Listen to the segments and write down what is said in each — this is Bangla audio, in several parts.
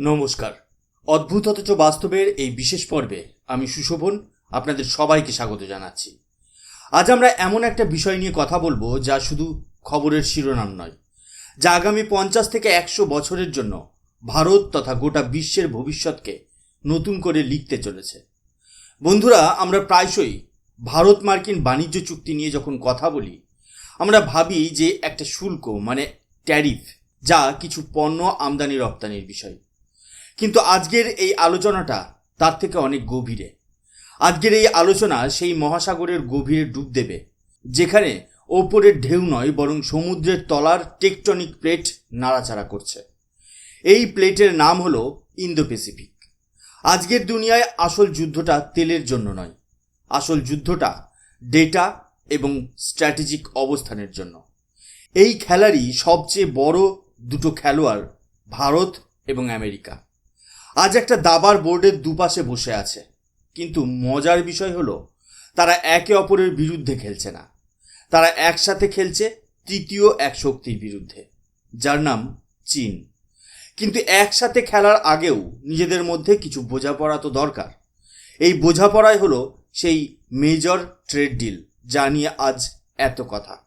নমস্কার। অদ্ভুত অথচ বাস্তবের এই বিশেষ পর্বে আমি সুশোভন আপনাদের সবাইকে স্বাগত জানাচ্ছি। আজ আমরা এমন একটা বিষয় নিয়ে কথা বলব যা শুধু খবরের শিরোনাম নয়, যা আগামী পঞ্চাশ থেকে একশো বছরের জন্য ভারত তথা গোটা বিশ্বের ভবিষ্যৎকে নতুন করে লিখতে চলেছে। বন্ধুরা, আমরা প্রায়শই ভারত মার্কিন বাণিজ্য চুক্তি নিয়ে যখন কথা বলি, আমরা ভাবি যে একটা শুল্ক মানে ট্যারিফ, যা কিছু পণ্য আমদানি রপ্তানির বিষয়। কিন্তু আজকের এই আলোচনাটা তার থেকে অনেক গভীরে। আজকের এই আলোচনা সেই মহাসাগরের গভীরে ডুব দেবে, যেখানে ওপরের ঢেউ নয়, বরং সমুদ্রের তলার টেকটনিক প্লেট নাড়াচাড়া করছে। এই প্লেটের নাম হলো ইন্দো প্যাসিফিক আজকের দুনিয়ায় আসল যুদ্ধটা তেলের জন্য নয়, আসল যুদ্ধটা ডেটা এবং স্ট্র্যাটেজিক অবস্থানের জন্য। এই খেলারই সবচেয়ে বড় দুটো খেলোয়াড় ভারত এবং আমেরিকা। আজ একটা দাবার বোর্ডের দুপাশে বসে আছে। কিন্তু মজার বিষয় হলো, তারা একে অপরের বিরুদ্ধে খেলছে না। তারা একসাথে খেলছে তৃতীয় এক শক্তির বিরুদ্ধে, যার নাম চীন। কিন্তু একসাথে খেলার আগেও নিজেদের মধ্যে কিছু বোঝাপড়া তো দরকার। এই বোঝাপড়াই হলো সেই মেজর ট্রেড ডিল, যা নিয়ে আজ এত কথা।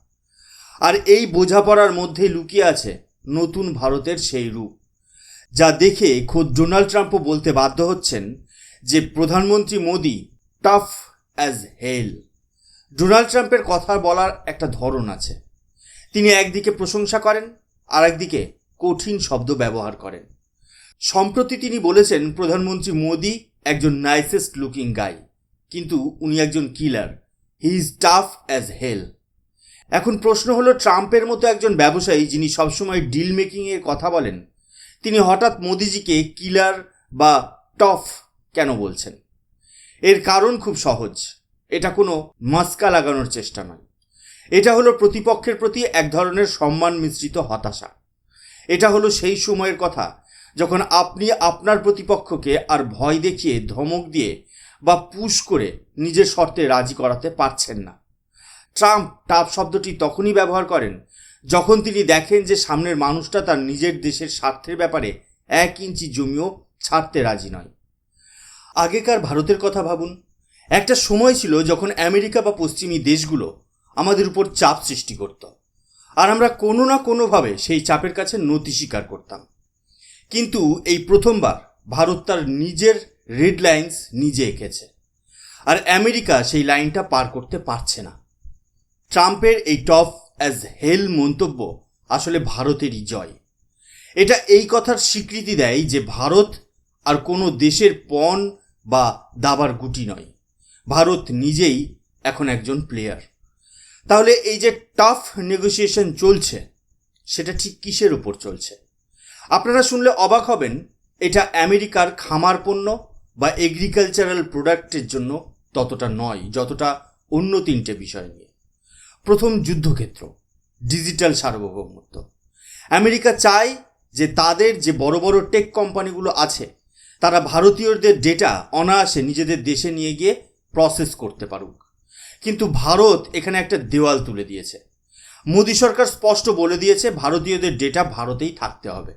আর এই বোঝাপড়ার মধ্যে লুকিয়ে আছে নতুন ভারতের সেই রূপ। যা দেখে খোদ ডোনাল্ড ট্রাম্পও বলতে বাধ্য হচ্ছেন যে প্রধানমন্ত্রী Modi tough as hell Donald ট্রাম্পের কথা বলার একটা ধরন আছে। তিনি একদিকে প্রশংসা করেন আর একদিকে কঠিন শব্দ ব্যবহার করেন। সম্প্রতি তিনি বলেছেন প্রধানমন্ত্রী মোদি একজন নাইসেস্ট লুকিং গাই কিন্তু উনি একজন killer he is tough as hell এখন প্রশ্ন হলো, ট্রাম্পের মতো একজন ব্যবসায়ী যিনি সবসময় ডিল মেকিংয়ের কথা বলেন তিনি হঠাৎ মোদিজিকে কিলার বা টফ কেন বলছেন? এর কারণ খুব সহজ। এটা কোনো মাস্কা লাগানোর চেষ্টা নয়। এটা হলো প্রতিপক্ষের প্রতি এক ধরনের সম্মান মিশ্রিত হতাশা। এটা হলো সেই সময়ের কথা যখন আপনি আপনার প্রতিপক্ষকে আর ভয় দেখিয়ে ধমক দিয়ে বা পুশ করে নিজের শর্তে রাজি করাতে পারছেন না। ট্রাম্প টাপ শব্দটি তখনই ব্যবহার করেন যখন তিনি দেখেন যে সামনের মানুষটা তার নিজের দেশের স্বার্থের ব্যাপারে এক ইঞ্চি জমিও ছাড়তে রাজি নয়। আগেকার ভারতের কথা ভাবুন। একটা সময় ছিল যখন আমেরিকা বা পশ্চিমী দেশগুলো আমাদের উপর চাপ সৃষ্টি করত। আর আমরা কোনো না কোনোভাবে সেই চাপের কাছে নতি স্বীকার করতাম। কিন্তু এই প্রথমবার ভারত তার নিজের রেড লাইন্স নিজে এঁকেছে। আর আমেরিকা সেই লাইনটা পার করতে পারছে না। ট্রাম্পের এই টফ অ্যাজ হেল মন্তব্য আসলে ভারতেরই জয়। এটা এই কথার স্বীকৃতি দেয় যে ভারত আর কোনো দেশের পণ বা দাবার গুটি নয়। ভারত নিজেই এখন একজন প্লেয়ার তাহলে এই যে টাফ নেগোসিয়েশন চলছে, সেটা ঠিক কিসের ওপর চলছে? আপনারা শুনলে অবাক হবেন, এটা আমেরিকার খামার পণ্য বা এগ্রিকালচারাল প্রোডাক্টের জন্য ততটা নয়, যতটা অন্য তিনটে বিষয় নিয়ে। প্রথম যুদ্ধক্ষেত্র, ডিজিটাল সার্বভৌমত্ব। আমেরিকা চায় যে তাদের যে বড় বড় টেক কোম্পানিগুলো আছে, তারা ভারতীয়দের ডেটা অনায়াসে নিজেদের দেশে নিয়ে গিয়ে প্রসেস করতে পারুক। কিন্তু ভারত এখানে একটা দেওয়াল তুলে দিয়েছে। মোদী সরকার স্পষ্ট বলে দিয়েছে, ভারতীয়দের ডেটা ভারতেই থাকতে হবে।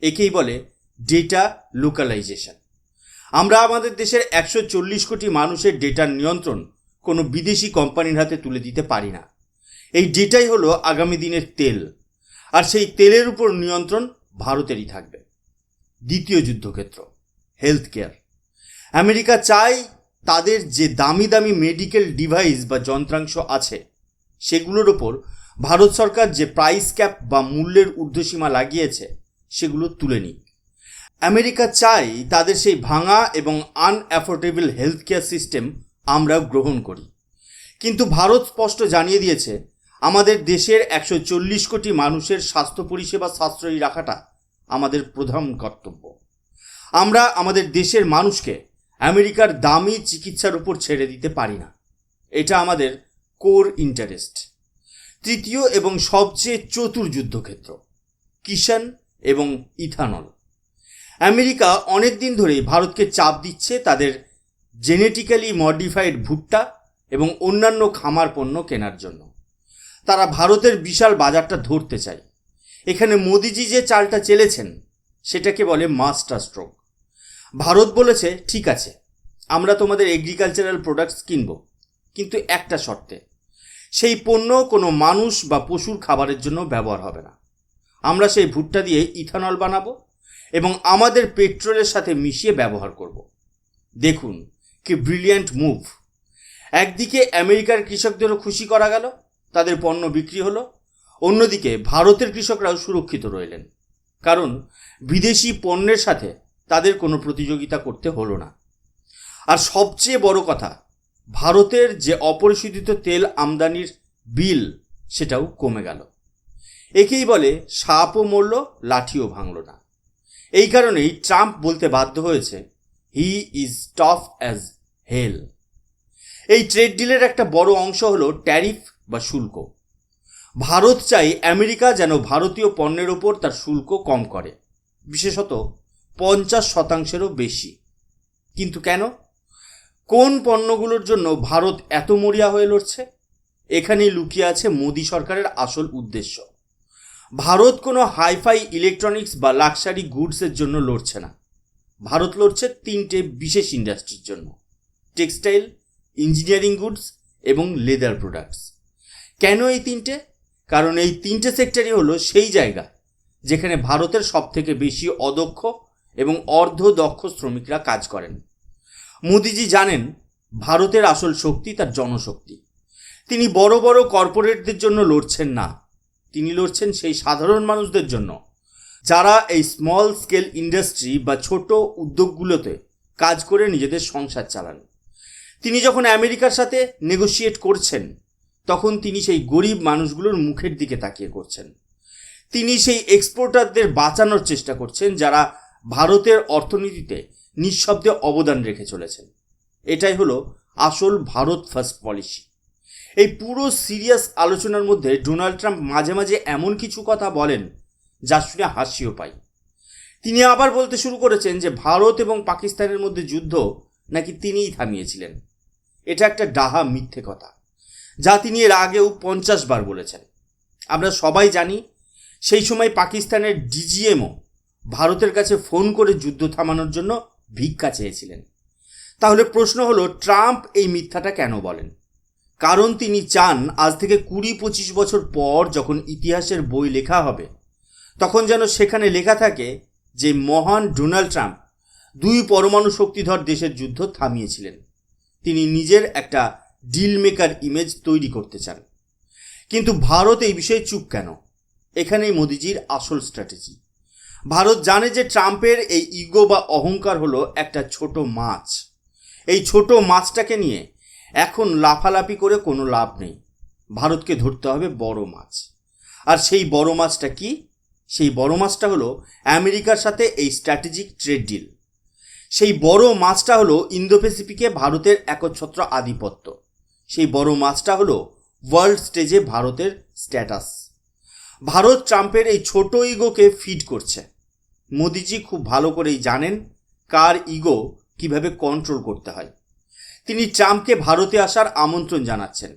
একেই বলে ডেটা লোকালাইজেশন। আমরা আমাদের দেশের একশো চল্লিশ কোটি মানুষের ডেটার নিয়ন্ত্রণ কোনো বিদেশি কোম্পানির হাতে তুলে দিতে পারি না। এই ডেটাই হলো আগামী দিনের তেল। আর সেই তেলের উপর নিয়ন্ত্রণ ভারতেরই থাকবে। দ্বিতীয় যুদ্ধক্ষেত্র হেলথ কেয়ার আমেরিকা চায় তাদের যে দামি দামি মেডিকেল ডিভাইস বা যন্ত্রাংশ আছে, সেগুলোর ওপর ভারত সরকার যে প্রাইস ক্যাপ বা মূল্যের ঊর্ধ্বসীমা লাগিয়েছে, সেগুলো তুলে নিক। আমেরিকা চাই তাদের সেই ভাঙা এবং আনঅ্যাফোর্ডেবল হেলথ কেয়ার সিস্টেম আমরা গ্রহণ করি। কিন্তু ভারত স্পষ্ট জানিয়ে দিয়েছে আমাদের দেশের একশো চল্লিশ কোটি মানুষের স্বাস্থ্য পরিষেবা সাশ্রয়ী রাখাটা আমাদের প্রধান কর্তব্য। আমরা আমাদের দেশের মানুষকে আমেরিকার দামি চিকিৎসার উপর ছেড়ে দিতে পারি না। এটা আমাদের কোর ইন্টারেস্ট। তৃতীয় এবং সবচেয়ে চতুর যুদ্ধক্ষেত্র কিষান এবং ইথানল। আমেরিকা অনেক দিন ধরেই ভারতকে চাপ দিচ্ছে তাদের জেনেটিক্যালি মডিফাইড ভুট্টা এবং অন্যান্য খামার পণ্য কেনার জন্য। তারা ভারতের বিশাল বাজারটা ধরতে চায়। এখানে মোদিজি যে চালটা চেলেছেন, সেটাকে বলে মাস্টার স্ট্রোক। ভারত বলেছে, ঠিক আছে, আমরা তোমাদের এগ্রিকালচারাল প্রোডাক্টস কিনব। কিন্তু একটা শর্তে, সেই পণ্য কোনো মানুষ বা পশুর খাবারের জন্য ব্যবহার হবে না। আমরা সেই ভুট্টা দিয়ে ইথানল বানাবো এবং আমাদের পেট্রোলের সাথে মিশিয়ে ব্যবহার করব। দেখুন, কি ব্রিলিয়ান্ট মুভ একদিকে আমেরিকার কৃষকদেরও খুশি করা গেল তাদের পণ্য বিক্রি হলো। অন্যদিকে ভারতের কৃষকরাও সুরক্ষিত রইলেন। কারণ বিদেশি পণ্যের সাথে তাদের কোনো প্রতিযোগিতা করতে হলো না। আর সবচেয়ে বড় কথা, ভারতের যে অপরিশোধিত তেল আমদানির বিল, সেটাও কমে গেল। একেই বলে সাপও মরল, লাঠিও ভাঙল না। এই কারণেই ট্রাম্প বলতে বাধ্য হয়েছে he is tough as hell এই ট্রেড ডিলের একটা বড় অংশ হলো ট্যারিফ বা শুল্ক। ভারত চাই আমেরিকা যেন ভারতীয় পণ্যের ওপর তার শুল্ক কম করে। বিশেষত পঞ্চাশ শতাংশেরও বেশি। কিন্তু কেন? কোন পণ্যগুলোর জন্য ভারত এত মরিয়া হয়ে লড়ছে? এখানেই লুকিয়ে আছে মোদী সরকারের আসল উদ্দেশ্য। ভারত কোনো হাইফাই ইলেকট্রনিক্স বা লাক্সারি গুডসের জন্য লড়ছে না। ভারত লড়ছে তিনটে বিশেষ ইন্ডাস্ট্রির জন্য। টেক্সটাইল, ইঞ্জিনিয়ারিং গুডস এবং লেদার প্রোডাক্টস। কেন এই তিনটে? কারণ এই তিনটে সেক্টরই হলো সেই জায়গা যেখানে ভারতের সবথেকে বেশি অদক্ষ এবং অর্ধ দক্ষ শ্রমিকরা কাজ করেন। মোদিজি জানেন, ভারতের আসল শক্তি তার জনশক্তি। তিনি বড় বড় কর্পোরেটদের জন্য লড়ছেন না। তিনি লড়ছেন সেই সাধারণ মানুষদের জন্য। যারা এই স্মল স্কেল ইন্ডাস্ট্রি বা ছোট উদ্যোগগুলোতে কাজ করে নিজেদের সংসার চালান। তিনি যখন আমেরিকার সাথে নেগোশিয়েট করছেন তখন তিনি সেই গরিব মানুষগুলোর মুখের দিকে তাকিয়ে করছেন। তিনি সেই এক্সপোর্টারদের বাঁচানোর চেষ্টা করছেন, যারা ভারতের অর্থনীতিতে নিঃশব্দে অবদান রেখে চলেছেন। এটাই হলো আসল ভারত ফার্স্ট পলিসি। এই পুরো সিরিয়াস আলোচনার মধ্যে ডোনাল্ড ট্রাম্প মাঝে মাঝে এমন কিছু কথা বলেন, যা শুনে হাসিও পাই। তিনি আবার বলতে শুরু করেছেন যে, ভারত এবং পাকিস্তানের মধ্যে যুদ্ধ নাকি তিনিই থামিয়েছিলেন। এটা একটা ডাহা মিথ্যে কথা। যা তিনি এর আগেও পঞ্চাশ বার বলেছেন। আমরা সবাই জানি, সেই সময় পাকিস্তানের ডিজিএমও ভারতের কাছে ফোন করে যুদ্ধ থামানোর জন্য ভিক্ষা চেয়েছিলেন। তাহলে প্রশ্ন হলো, ট্রাম্প এই মিথ্যাটা কেন বলেন? কারণ তিনি চান, আজ থেকে কুড়ি পঁচিশ বছর পর যখন ইতিহাসের বই লেখা হবে, তখন যেন সেখানে লেখা থাকে যে মহান ডোনাল্ড ট্রাম্প দুই পরমাণু শক্তিধর দেশের যুদ্ধ থামিয়েছিলেন। তিনি নিজের একটা ডিল মেকার ইমেজ তৈরি করতে চান। কিন্তু ভারত এই বিষয়ে চুপ কেন? এখানেই মোদিজির আসল স্ট্র্যাটেজি ভারত জানে যে ট্রাম্পের এই ইগো বা অহংকার হলো একটা ছোট মাছ। এই ছোট মাছটাকে নিয়ে এখন লাফালাফি করে কোনো লাভ নেই। ভারতকে ধরতে হবে বড় মাছ। আর সেই বড় মাছটা কি? সেই বড় মাছটা হলো আমেরিকার সাথে এই স্ট্র্যাটেজিক ট্রেড ডিল সেই বড় মাছটা হলো ইন্দো প্যাসিফিকে ভারতের একচ্ছত্র আধিপত্য। সেই বড় মাছটা হলো ওয়ার্ল্ড স্টেজে ভারতের স্ট্যাটাস ভারত ট্রাম্পের এই ছোট ইগোকে ফিড করছে। মোদিজি খুব ভালো করেই জানেন কার ইগো কীভাবে কন্ট্রোল করতে হয়। তিনি ট্রাম্পকে ভারতে আসার আমন্ত্রণ জানাচ্ছেন।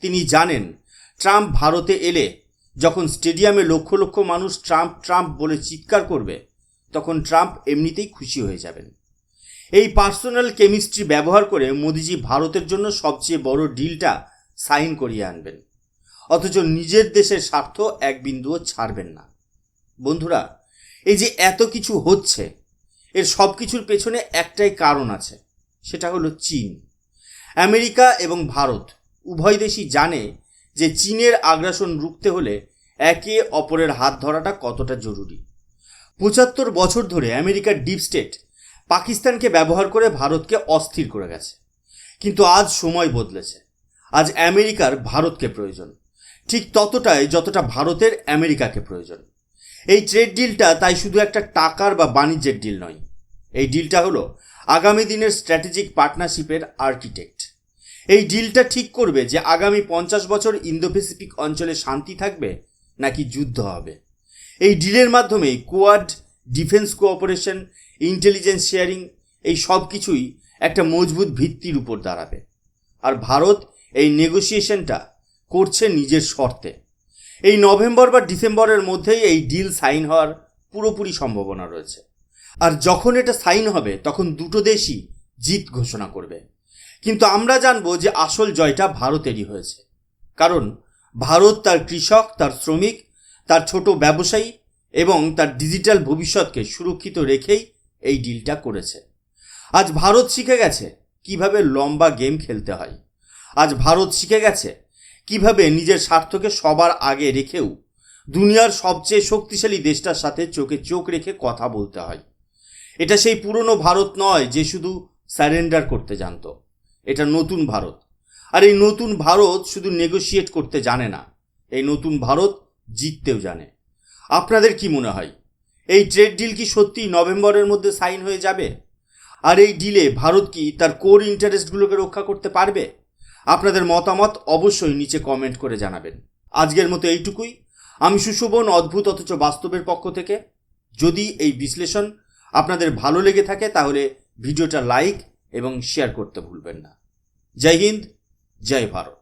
তিনি জানেন ট্রাম্প ভারতে এলে যখন স্টেডিয়ামে লক্ষ লক্ষ মানুষ ট্রাম্প ট্রাম্প বলে চিৎকার করবে, তখন ট্রাম্প এমনিতেই খুশি হয়ে যাবেন। এই পার্সোনাল কেমিস্ট্রি ব্যবহার করে মোদিজি ভারতের জন্য সবচেয়ে বড় ডিলটা সাইন করিয়ে আনবেন। অথচ নিজের দেশের স্বার্থ এক বিন্দুও ছাড়বেন না। বন্ধুরা, এই যে এত কিছু হচ্ছে, এর সব কিছুর পেছনে একটাই কারণ আছে, সেটা হলো চীন। আমেরিকা এবং ভারত উভয় দেশই জানে যে চীনের আগ্রাসন রুখতে হলে একে অপরের হাত ধরাটা কতটা জরুরি। পঁচাত্তর বছর ধরে আমেরিকার ডিপ স্টেট পাকিস্তানকে ব্যবহার করে ভারতকে অস্থির করে গেছে। কিন্তু আজ সময় বদলেছে। আজ আমেরিকার ভারতকে প্রয়োজন। ঠিক ততটাই যতটা ভারতের আমেরিকাকে প্রয়োজন। এই ট্রেড ডিলটা তাই শুধু একটা টাকার বা বাণিজ্যের ডিল নয়। এই ডিলটা হলো আগামী দিনের স্ট্র্যাটেজিক পার্টনারশিপের আর্কিটেক্ট। এই ডিলটা ঠিক করবে যে আগামী পঞ্চাশ বছর ইন্দো প্যাসিফিক অঞ্চলে শান্তি থাকবে নাকি যুদ্ধ হবে। এই ডিলের মাধ্যমেই Quad defence cooperation intelligence sharing এই সব কিছুই একটা মজবুত ভিত্তির উপর দাঁড়াবে। আর ভারত এই নেগোসিয়েশনটা করছে নিজের শর্তে। এই নভেম্বর বা ডিসেম্বরের মধ্যেই এই ডিল সাইন হওয়ার পুরোপুরি সম্ভাবনা রয়েছে। আর যখন এটা সাইন হবে, তখন দুটো দেশই জিত ঘোষণা করবে। কিন্তু আমরা জানব যে আসল জয়টা ভারতেরই হয়েছে। কারণ ভারত তার কৃষক, তার শ্রমিক, তার ছোট ব্যবসায়ী এবং তার ডিজিটাল ভবিষ্যৎকে সুরক্ষিত রেখেই এই ডিলটা করেছে। আজ ভারত শিখে গেছে কীভাবে লম্বা গেম খেলতে হয়। আজ ভারত শিখে গেছে কীভাবে নিজের স্বার্থকে সবার আগে রেখেও দুনিয়ার সবচেয়ে শক্তিশালী দেশটার সাথে চোখে চোখ রেখে কথা বলতে হয়। এটা সেই পুরনো ভারত নয় যে শুধু স্যারেন্ডার করতে জানতো। এটা নতুন ভারত। আর এই নতুন ভারত শুধু নেগোশিয়েট করতে জানে না। এই নতুন ভারত জিততেও জানে। আপনাদের কি মনে হয়? এই ট্রেড ডিল কি সত্যি নভেম্বরের মধ্যে সাইন হয়ে যাবে? আর এই ডিলে ভারত কি তার কোর ইন্টারেস্টগুলোকে রক্ষা করতে পারবে? আপনাদের মতামত অবশ্যই নিচে কমেন্ট করে জানাবেন। আজকের মতো এইটুকুই। আমি সুশোভন, অদ্ভুত অথচ বাস্তবের পক্ষ থেকে। যদি এই বিশ্লেষণ আপনাদের ভালো লেগে থাকে, তাহলে ভিডিওটা লাইক এবং শেয়ার করতে ভুলবেন না। জয় হিন্দ, জয় ভারত।